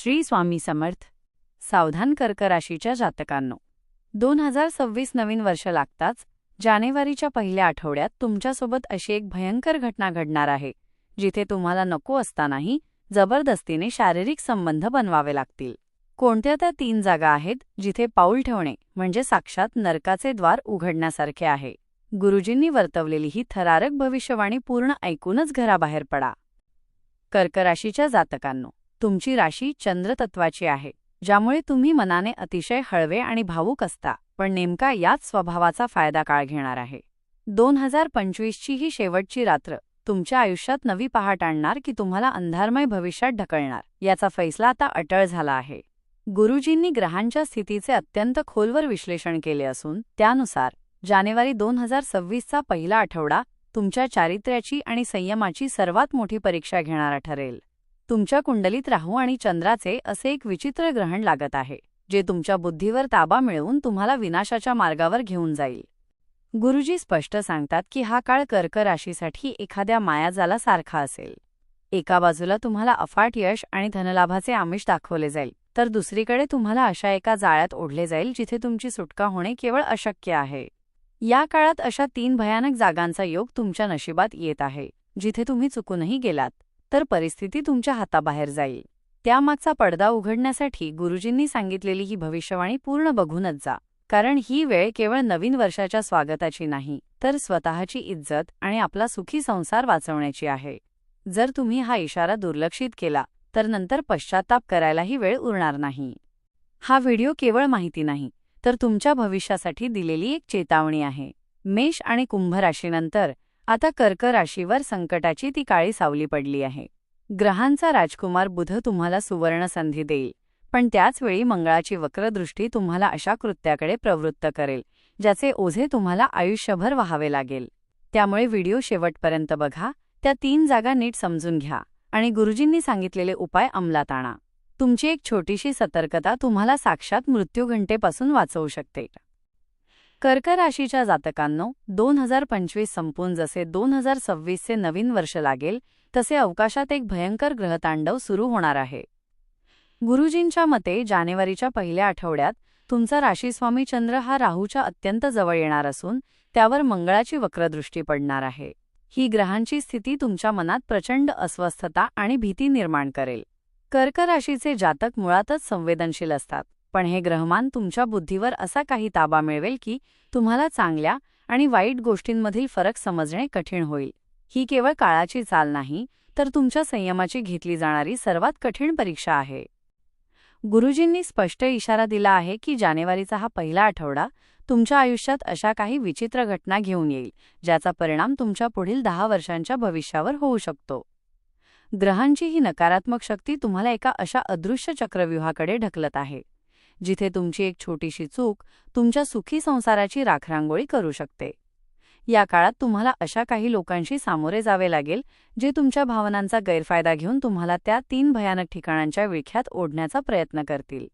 श्री स्वामी समर्थ सावधान कर्कराशीच्या जातकांनो. दोन हजार सव्वीस नवीन वर्ष लागताच जानेवारीच्या पहिल्या आठवड्यात तुमच्यासोबत अशी एक भयंकर घटना घडणार आहे जिथे तुम्हाला नको असतानाही जबरदस्तीने शारीरिक संबंध बनवावे लागतील. कोणत्या त्या तीन जागा आहेत जिथे पाऊल ठेवणे म्हणजे साक्षात नरकाचे द्वार उघडण्यासारखे आहे? गुरुजींनी वर्तवलेली ही थरारक भविष्यवाणी पूर्ण ऐकूनच घराबाहेर पडा. कर्कराशीच्या जातकांनो तुमची राशी चंद्रतत्वाची आहे ज्यामुळे तुम्ही मनाने अतिशय हळवे आणि भावूक असता पण नेमका याच स्वभावाचा फायदा काळ घेणार आहे. दोन हजार पंचवीसची ही शेवटची रात्र तुमच्या आयुष्यात नवी पहाट आणणार की तुम्हाला अंधारमय भविष्यात ढकलणार याचा फैसला आता अटळ झाला आहे. गुरुजींनी ग्रहांच्या स्थितीचे अत्यंत खोलवर विश्लेषण केले असून त्यानुसार जानेवारी दोन हजार सव्वीसचा पहिला आठवडा तुमच्या चारित्र्याची आणि संयमाची सर्वात मोठी परीक्षा घेणारा ठरेल. तुमच्या कुंडलीत राहू आणि चंद्राचे असे एक विचित्र ग्रहण लागत आहे जे तुमच्या बुद्धीवर ताबा मिळवून तुम्हाला विनाशाच्या मार्गावर घेऊन जाईल. गुरुजी स्पष्ट सांगतात की हा काळ कर्क राशीसाठी एखाद्या मायाजाला सारखा असेल. एका बाजूला तुम्हाला अफाट यश आणि धनलाभाचे आमिष दाखवले जाईल तर दुसरीकडे तुम्हाला अशा एका जाळ्यात ओढले जाईल जिथे तुमची सुटका होणे केवळ अशक्य आहे. या काळात अशा तीन भयानक जागांचा योग तुमच्या नशिबात येत आहे जिथे तुम्ही चुकूनही गेलात. तर परिस्थिती तुमच्या हाताबाहेर जाईल. त्यामागचा पडदा उघडण्यासाठी गुरुजींनी सांगितलेली ही भविष्यवाणी पूर्ण बघूनच जा. कारण ही वेळ केवळ नवीन वर्षाच्या स्वागताची नाही तर स्वतःची इज्जत आणि आपला सुखी संसार वाचवण्याची आहे. जर तुम्ही हा इशारा दुर्लक्षित केला तर नंतर पश्चाताप करायलाही वेळ उरणार नाही. हा व्हिडिओ केवळ माहिती नाही तर तुमच्या भविष्यासाठी दिलेली एक चेतावणी आहे. मेष आणि कुंभ राशीनंतर आता कर्क राशीवर संकटाची ती काळी सावली पडली आहे. ग्रहांचा राजकुमार बुध तुम्हाला सुवर्ण संधी देईल. पण त्याचवेळी मंगळाची वक्रदृष्टी तुम्हाला अशा कृत्याकडे प्रवृत्त करेल ज्याचे ओझे तुम्हाला आयुष्यभर व्हावे लागेल. त्यामुळे व्हिडिओ शेवटपर्यंत बघा त्या तीन जागा नीट समजून घ्या आणि गुरुजींनी सांगितलेले उपाय अंमलात आणा. तुमची एक छोटीशी सतर्कता तुम्हाला साक्षात मृत्यूघंटेपासून वाचवू शकते. कर्क राशीच्या जातकांनो दोन हजार पंचवीस संपून जसे दोन हजार सव्वीसचे नवीन वर्ष लागेल तसे अवकाशात एक भयंकर ग्रहतांडव सुरू होणार आहे. गुरुजींच्या मते जानेवारीच्या पहिल्या आठवड्यात तुमचा राशीस्वामी चंद्र हा राहूच्या अत्यंत जवळ येणार असून त्यावर मंगळाची वक्रदृष्टी पडणार आहे. ही ग्रहांची स्थिती तुमच्या मनात प्रचंड अस्वस्थता आणि भीती निर्माण करेल. कर्क राशीचे जातक मुळातच संवेदनशील असतात. पण हे ग्रहमान तुमच्या बुद्धीवर असा काही ताबा मिळवेल की तुम्हाला चांगल्या आणि वाईट गोष्टींमधील फरक समजणे कठीण होईल. ही केवळ काळाची चाल नाही तर तुमच्या संयमाची घेतली जाणारी सर्वात कठीण परीक्षा आहे. गुरुजींनी स्पष्ट इशारा दिला आहे की जानेवारीचा हा पहिला आठवडा तुमच्या आयुष्यात अशा काही विचित्र घटना घेऊन येईल ज्याचा परिणाम तुमच्या पुढील दहा वर्षांच्या भविष्यावर होऊ शकतो. ग्रहांची ही नकारात्मक शक्ती तुम्हाला एका अशा अदृश्य चक्रव्यूहाकडे ढकलत आहे. जिथे तुमची एक छोटीशी चूक तुमच्या सुखी संसाराची राखरांगोळी करू शकते. या काळात तुम्हाला अशा काही लोकांशी सामोरे जावे लागेल जे तुमच्या भावनांचा गैरफायदा घेऊन तुम्हाला त्या तीन भयानक ठिकाणांच्या विळख्यात ओढण्याचा प्रयत्न करतील.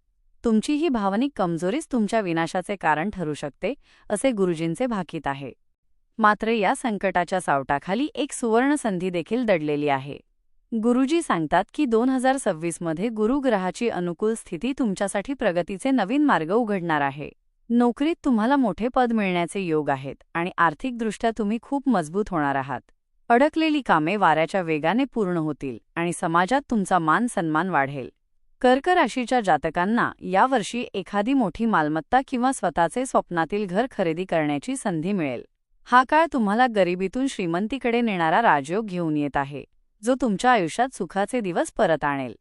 तुमची ही भावनिक कमजोरीच तुमच्या विनाशाचे कारण ठरू शकते असे गुरुजींचे भाकीत आहे. मात्र या संकटाच्या सावटाखाली एक सुवर्ण संधी देखील दडलेली आहे. गुरुजी सांगतात की दोन हजार सव्वीसमध्ये गुरुग्रहाची अनुकूल स्थिती तुमच्यासाठी प्रगतीचे नवीन मार्ग उघडणार आहे. नोकरीत तुम्हाला मोठे पद मिळण्याचे योग आहेत आणि आर्थिकदृष्ट्या तुम्ही खूप मजबूत होणार आहात. अडकलेली कामे वाऱ्याच्या वेगाने पूर्ण होतील आणि समाजात तुमचा मान सन्मान वाढेल. कर्क राशीच्या जातकांना यावर्षी एखादी मोठी मालमत्ता किंवा स्वतःचे स्वप्नातील घर खरेदी करण्याची संधी मिळेल. हा काळ तुम्हाला गरिबीतून श्रीमंतीकडे नेणारा राजयोग घेऊन येत आहे. जो तुमच्या आयुष्यात सुखाचे दिवस परत आणेल.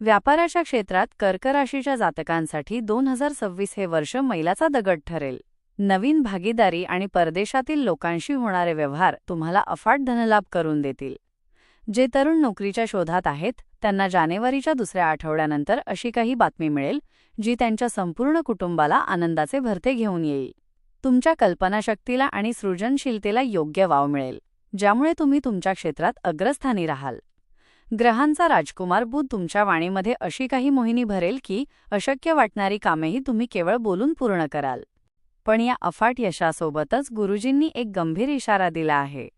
व्यापाराच्या क्षेत्रात कर्कराशीच्या जातकांसाठी दोन हजार सव्वीस हे वर्ष मैलाचा दगड ठरेल. नवीन भागीदारी आणि परदेशातील लोकांशी होणारे व्यवहार तुम्हाला अफाट धनलाभ करून देतील. जे तरुण नोकरीच्या शोधात आहेत त्यांना जानेवारीच्या दुसऱ्या आठवड्यानंतर अशी काही बातमी मिळेल जी त्यांच्या संपूर्ण कुटुंबाला आनंदाचे भरते घेऊन येईल. तुमच्या कल्पनाशक्तीला आणि सृजनशीलतेला योग्य वाव मिळेल. ज्यामुळे तुम्ही तुमच्या क्षेत्रात अग्रस्थानी राहाल. ग्रहांचा राजकुमार बुध तुमच्या वाणीमध्ये अशी काही मोहिनी भरेल की अशक्य वाटणारी कामेही तुम्ही केवळ बोलून पूर्ण कराल. पण या अफाट यशासोबतच गुरुजींनी एक गंभीर इशारा दिला आहे.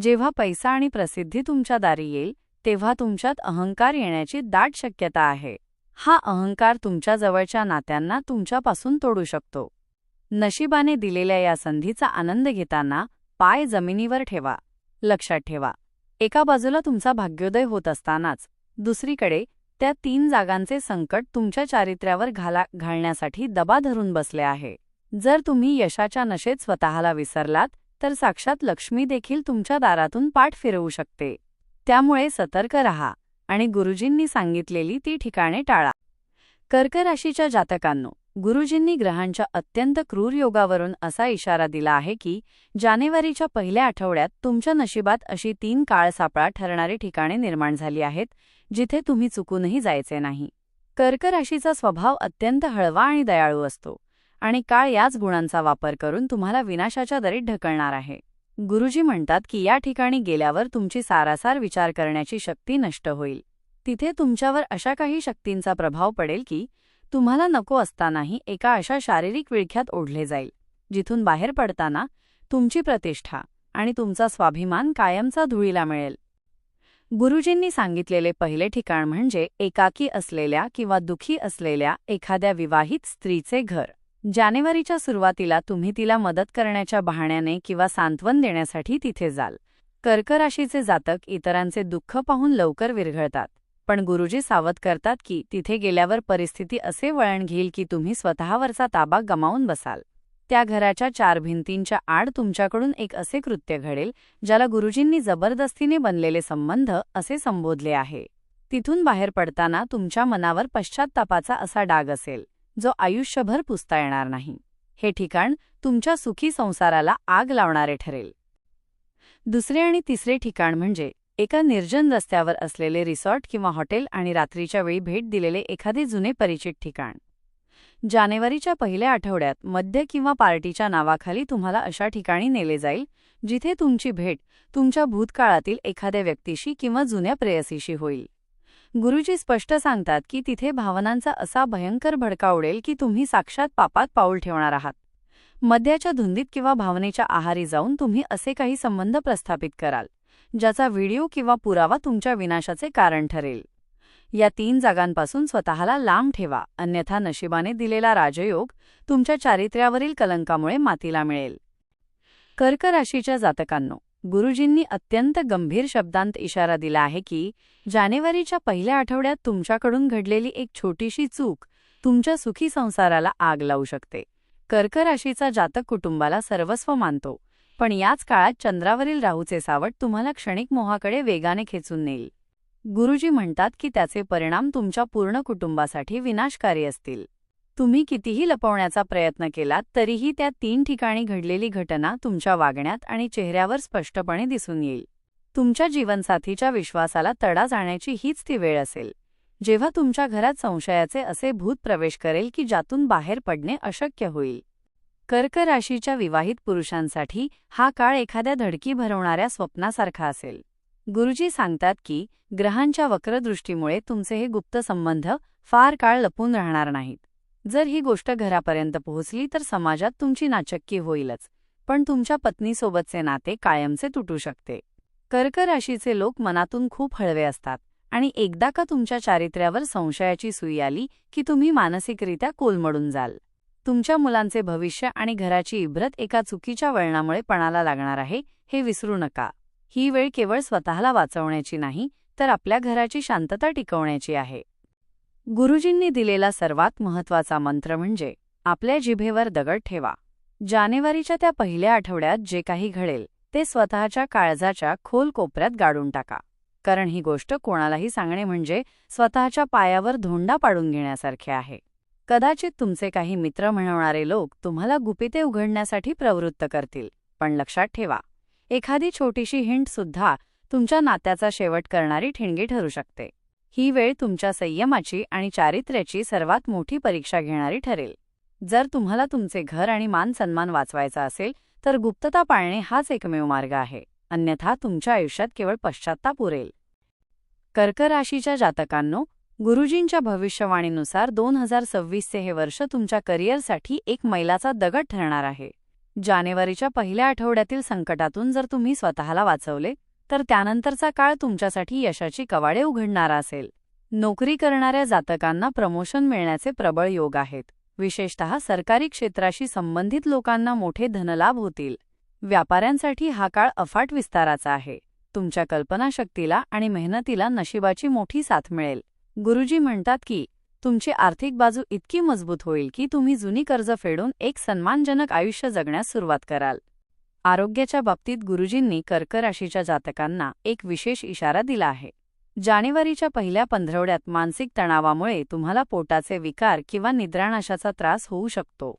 जेव्हा पैसा आणि प्रसिद्धी तुमच्या दारी येईल तेव्हा तुमच्यात अहंकार येण्याची दाट शक्यता आहे. हा अहंकार तुमच्या जवळच्या नात्यांना तुमच्यापासून तोडू शकतो. नशिबाने दिलेल्या या संधीचा आनंद घेताना पाय जमिनीवर ठेवा. लक्षात ठेवा. एका बाजूला तुमचा भाग्योदय होत असतानाच दुसरीकडे त्या तीन जागांचे संकट तुमच्या चारित्र्यावर घाला घालण्यासाठी दबा धरून बसले आहे. जर तुम्ही यशाच्या नशेत स्वतःला विसरलात तर साक्षात लक्ष्मी देखील तुमच्या दारातून पाठ फिरवू शकते. त्यामुळे सतर्क रहा आणि गुरुजींनी सांगितलेली ती ठिकाणे टाळा. कर्क राशीच्या जातकांनो गुरुजींनी ग्रहांच्या अत्यंत क्रूर योगावरून असा इशारा दिला आहे की जानेवारीच्या पहिल्या आठवड्यात तुमच्या नशिबात अशी तीन काळ सापळा ठरणारी ठिकाणे निर्माण झाली आहेत जिथे तुम्ही चुकूनही जायचे नाही. कर्क राशीचा स्वभाव अत्यंत हळवा आणि दयाळू असतो आणि काळ याच गुणांचा वापर करून तुम्हाला विनाशाच्या दरीत ढकलणार आहे. गुरुजी म्हणतात की या ठिकाणी गेल्यावर तुमची सारासार विचार करण्याची शक्ती नष्ट होईल. तिथे तुमच्यावर अशा काही शक्तींचा प्रभाव पडेल की तुम्हाला नको असतानाही एका अशा शारीरिक विळख्यात ओढले जाईल जिथून बाहेर पडताना तुमची प्रतिष्ठा आणि तुमचा स्वाभिमान कायमचा धुळीला मिळेल. गुरुजींनी सांगितलेले पहिले ठिकाण म्हणजे एकाकी असलेल्या किंवा दुखी असलेल्या एखाद्या विवाहित स्त्रीचे घर जानेवारीच्या सुरुवातीला तुम्ही तिला मदत करण्याच्या बहाण्याने किंवा सांत्वन देण्यासाठी तिथे जाल. कर्कराशीचे जातक इतरांचे दुःख पाहून लवकर विरघळतात. पण गुरुजी सावध करतात की तिथे गेल्यावर परिस्थिती असे वळण घेईल की तुम्ही स्वतःवरचा ताबा गमावून बसाल. त्या घराच्या चार भिंतींच्या आड तुमच्याकडून एक असे कृत्य घडेल ज्याला गुरुजींनी जबरदस्तीने बनलेले संबंध असे संबोधले आहे. तिथून बाहेर पडताना तुमच्या मनावर पश्चात्तापाचा असा डाग असेल जो आयुष्यभर पुसता येणार नाही. हे ठिकाण तुमच्या सुखी संसाराला आग लावणारे ठरेल. दुसरे आणि तिसरे ठिकाण म्हणजे एका निर्जन रस्त्यावर असलेले रिसॉर्ट किंवा हॉटेल आणि रात्रीच्या वेळी भेट दिलेले एखादे जुने परिचित ठिकाण. जानेवारीच्या पहिल्या आठवड्यात मद्य किंवा पार्टीच्या नावाखाली तुम्हाला अशा ठिकाणी नेले जाईल जिथे तुमची भेट तुमच्या भूतकाळातील एखाद्या व्यक्तीशी किंवा जुन्या प्रेयसीशी होईल. गुरुजी स्पष्ट सांगतात की तिथे भावनांचा असा भयंकर भडका उडेल की तुम्ही साक्षात पापात पाऊल ठेवणार आहात. मद्याच्या धुंदीत किंवा भावनेच्या आहारी जाऊन तुम्ही असे काही संबंध प्रस्थापित कराल. ज्याचा व्हिडिओ किंवा पुरावा तुमच्या विनाशाचे कारण ठरेल. या तीन जागांपासून स्वतःला लांब ठेवा अन्यथा नशिबाने दिलेला राजयोग तुमच्या चारित्र्यावरील कलंकामुळे मातीला मिळेल. कर्क राशीच्या जातकांनो गुरुजींनी अत्यंत गंभीर शब्दांत इशारा दिला आहे की जानेवारीच्या पहिल्या आठवड्यात तुमच्याकडून घडलेली एक छोटीशी चूक तुमच्या सुखी संसाराला आग लावू शकते. कर्क राशीचा जातक कुटुंबाला सर्वस्व मानतो. पण याच काळात चंद्रावरील राहूचे सावट तुम्हाला क्षणिक मोहाकडे वेगाने खेचून नेईल. गुरुजी म्हणतात की त्याचे परिणाम तुमच्या पूर्ण कुटुंबासाठी विनाशकारी असतील. तुम्ही कितीही लपवण्याचा प्रयत्न केलात तरीही त्या तीन ठिकाणी घडलेली घटना तुमच्या वागण्यात आणि चेहऱ्यावर स्पष्टपणे दिसून येईल. तुमच्या जीवनसाथीच्या विश्वासाला तडा जाण्याची हीच ती वेळ असेल. जेव्हा तुमच्या घरात संशयाचे असे भूत प्रवेश करेल की ज्यातून बाहेर पडणे अशक्य होईल. कर्क राशीच्या विवाहित पुरुषांसाठी हा काळ एखाद्या धडकी भरवणाऱ्या स्वप्नासारखा असेल. गुरुजी सांगतात की ग्रहांच्या वक्रदृष्टीमुळे तुमचे हे गुप्त संबंध फार काळ लपून राहणार नाहीत. जर ही गोष्ट घरापर्यंत पोहोचली तर समाजात तुमची नाचक्की होईलच पण तुमच्या पत्नीसोबतचे नाते कायमचे तुटू शकते. कर्क राशीचे लोक मनातून खूप हळवे असतात आणि एकदा का तुमच्या चारित्र्यावर संशयाची सुई आली की तुम्ही मानसिकरित्या कोलमडून जाल. तुमच्या मुलांचे भविष्य आणि घराची इब्रत एका चुकीच्या वळणामुळे पणाला लागणार आहे हे विसरू नका. ही वेळ केवळ स्वतःला वाचवण्याची नाही तर आपल्या घराची शांतता टिकवण्याची आहे. गुरुजींनी दिलेला सर्वात महत्त्वाचा मंत्र म्हणजे आपल्या जिभेवर दगड ठेवा. जानेवारीच्या त्या पहिल्या आठवड्यात जे काही घडेल ते स्वतःच्या काळजाच्या खोल कोपऱ्यात गाडून टाका. कारण ही गोष्ट कोणालाही सांगणे म्हणजे स्वतःच्या पायावर धोंडा पाडून घेण्यासारखे आहे. कदाचित तुमचे काही मित्र म्हणवणारे लोक तुम्हाला गुपिते उघडण्यासाठी प्रवृत्त करतील. पण लक्षात ठेवा एखादी छोटीशी हिंट सुद्धा तुमच्या नात्याचा शेवट करणारी ठिणगी ठरू शकते. ही वेळ तुमच्या संयमाची आणि चारित्र्याची सर्वात मोठी परीक्षा घेणारी ठरेल. जर तुम्हाला तुमचे घर आणि मान सन्मान वाचवायचा असेल तर गुप्तता पाळणे हाच एकमेव मार्ग आहे. अन्यथा तुमच्या आयुष्यात केवळ पश्चाताप उरेल. कर्क राशीच्या जातकांनो गुरुजींच्या भविष्यवाणीनुसार दोन हजार सव्वीसचे हे वर्ष तुमच्या करिअरसाठी एक मैलाचा दगड ठरणार आहे. जानेवारीच्या पहिल्या आठवड्यातील संकटातून जर तुम्ही स्वतःला वाचवले तर त्यानंतरचा काळ तुमच्यासाठी यशाची कवाडे उघडणारा असेल. नोकरी करणाऱ्या जातकांना प्रमोशन मिळण्याचे प्रबळ योग आहेत. विशेषतः सरकारी क्षेत्राशी संबंधित लोकांना मोठे धनलाभ होतील. व्यापाऱ्यांसाठी हा काळ अफाट विस्ताराचा आहे. तुमच्या कल्पनाशक्तीला आणि मेहनतीला नशिबाची मोठी साथ मिळेल. गुरुजी म्हणतात की तुमची आर्थिक बाजू इतकी मजबूत होईल की तुम्ही जुनी कर्ज फेडून एक सन्मानजनक आयुष्य जगण्यास सुरुवात कराल. आरोग्याच्या बाबतीत गुरुजींनी कर्क राशीच्या जातकांना एक विशेष इशारा दिला आहे. जानेवारीच्या पहिल्या पंधरवड्यात मानसिक तणावामुळे तुम्हाला पोटाचे विकार किंवा निद्राणाशाचा त्रास होऊ शकतो.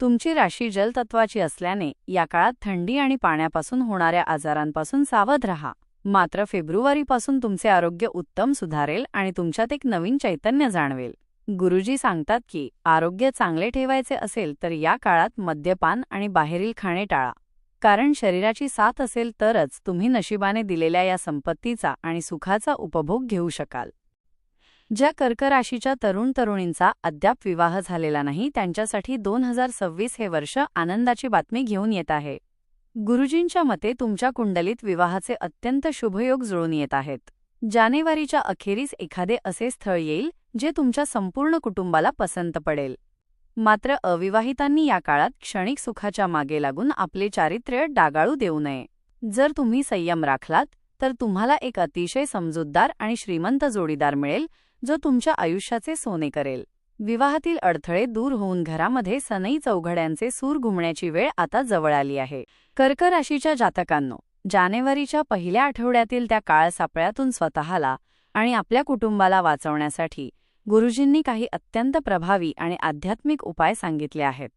तुमची राशी जलतत्वाची असल्याने या काळात थंडी आणि पाण्यापासून होणाऱ्या आजारांपासून सावध रहा. मात्र फेब्रुवारीपासून तुमचे आरोग्य उत्तम सुधारेल आणि तुमच्यात एक नवीन चैतन्य जाणवेल. गुरुजी सांगतात की आरोग्य चांगले ठेवायचे असेल तर या काळात मद्यपान आणि बाहेरील खाणे टाळा. कारण शरीराची साथ असेल तरच तुम्ही नशिबाने दिलेल्या या संपत्तीचा आणि सुखाचा उपभोग घेऊ शकाल. ज्या कर्कराशीच्या तरुण तरुणींचा अद्याप विवाह झालेला नाही त्यांच्यासाठी दोन हजार सव्वीस हे वर्ष आनंदाची बातमी घेऊन येत आहे. गुरुजींच्या मते तुमच्या कुंडलीत विवाहाचे अत्यंत शुभयोग जुळून येत आहेत. जानेवारीच्या अखेरीस एखादे असे स्थळ येईल जे तुमच्या संपूर्ण कुटुंबाला पसंत पडेल. मात्र अविवाहितांनी या काळात क्षणिक सुखाच्या मागे लागून आपले चारित्र्य डागाळू देऊ नये. जर तुम्ही संयम राखलात तर तुम्हाला एक अतिशय समजूतदार आणि श्रीमंत जोडीदार मिळेल जो तुमच्या आयुष्याचे सोने करेल. विवाहातील अडथळे दूर होऊन घरामध्ये सनई चौघड्यांचे सूर घुमण्याची वेळ आता जवळ आली आहे. कर्क राशीच्या जातकांनो जानेवारीच्या पहिल्या आठवड्यातील त्या काळ सापळ्यातून स्वतःला आणि आपल्या कुटुंबाला वाचवण्यासाठी गुरुजींनी काही अत्यंत प्रभावी आणि आध्यात्मिक उपाय सांगितले आहेत.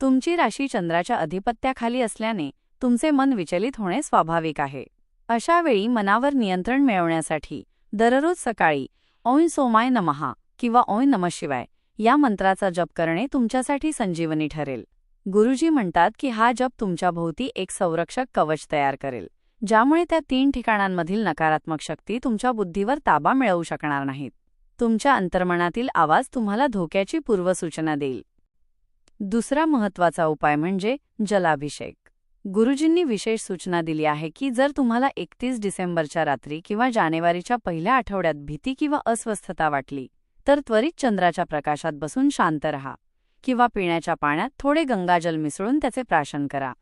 तुमची राशी चंद्राच्या अधिपत्याखाली असल्याने तुमचे मन विचलित होणे स्वाभाविक आहे. अशा वेळी मनावर नियंत्रण मिळवण्यासाठी दररोज सकाळी ओय सोमाय नमहा किंवा ओय नमशिवाय या मंत्राचा जप करणे तुमच्यासाठी संजीवनी ठरेल. गुरुजी म्हणतात की हा जप तुमच्या भोवती एक संरक्षक कवच तयार करेल ज्यामुळे त्या तीन ठिकाणांमधील नकारात्मक शक्ती तुमच्या बुद्धीवर ताबा मिळवू शकणार नाहीत. तुमच्या अंतर्मनातील आवाज तुम्हाला धोक्याची पूर्वसूचना देईल. दुसरा महत्त्वाचा उपाय म्हणजे जलाभिषेक. गुरुजींनी विशेष सूचना दिली आहे की जर तुम्हाला एकतीस डिसेंबरच्या रात्री किंवा जानेवारीच्या पहिल्या आठवड्यात भीती किंवा अस्वस्थता वाटली तर त्वरित चंद्राच्या प्रकाशात बसून शांत रहा किंवा पिण्याच्या पाण्यात थोडे गंगाजल मिसळून त्याचे प्राशन करा.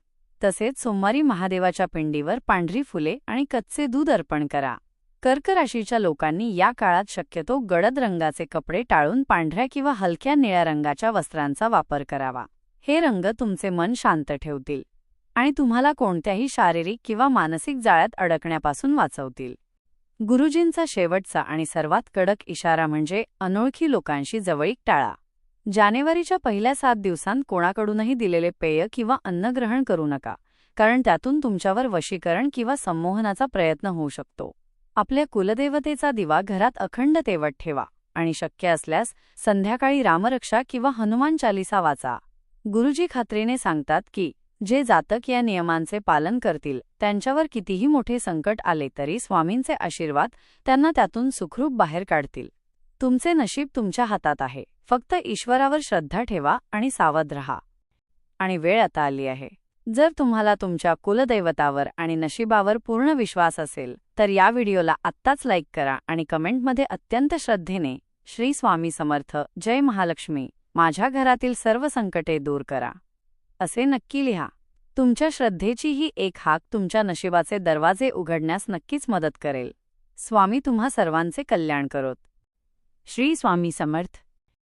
तसेच सोमवारी महादेवाच्या पिंडीवर पांढरी फुले आणि कच्चे दूध अर्पण करा. कर्क राशीच्या लोकांनी या काळात शक्यतो गडद रंगाचे कपडे टाळून पांढऱ्या किंवा हलक्या निळ्या रंगाच्या वस्त्रांचा वापर करावा. हे रंग तुमचे मन शांत ठेवतील आणि तुम्हाला कोणत्याही शारीरिक किंवा मानसिक जाळ्यात अडकण्यापासून वाचवतील. गुरुजींचा शेवटचा आणि सर्वात कडक इशारा म्हणजे अनोळखी लोकांशी जवळीक टाळा. जानेवारीच्या पहिल्या सात दिवसांत कोणाकडूनही दिलेले पेय किंवा अन्न ग्रहण करू नका कारण त्यातून तुमच्यावर वशीकरण किंवा संमोहनाचा प्रयत्न होऊ शकतो. आपल्या कुलदेवतेचा दिवा घरात अखंड तेवट ठेवा आणि शक्य असल्यास संध्याकाळी रामरक्षा किंवा हनुमान चालिसा वाचा. गुरुजी खात्रीने सांगतात की जे जातक या नियमांचे पालन करतील त्यांच्यावर कितीही मोठे संकट आले तरी स्वामींचे आशीर्वाद त्यांना त्यातून सुखरूप बाहेर काढतील. तुमचे नशीब तुमच्या हातात आहे. फक्त ईश्वरावर श्रद्धा ठेवा आणि सावध रहा. आणि वेळ आता आली आहे. जर तुम्हाला तुमच्या कुलदैवतावर आणि नशिबावर पूर्ण विश्वास असेल तर या व्हिडिओला आत्ताच लाईक करा आणि कमेंटमध्ये अत्यंत श्रद्धेने श्री स्वामी समर्थ जय महालक्ष्मी माझ्या घरातील सर्व संकटे दूर करा. असे नक्की लिहा. तुमच्या श्रद्धेची ही एक हाक तुमच्या नशिबाचे दरवाजे उघडण्यास नक्कीच मदत करेल. स्वामी तुम्हा सर्वांचे कल्याण करोत. श्री स्वामी समर्थ.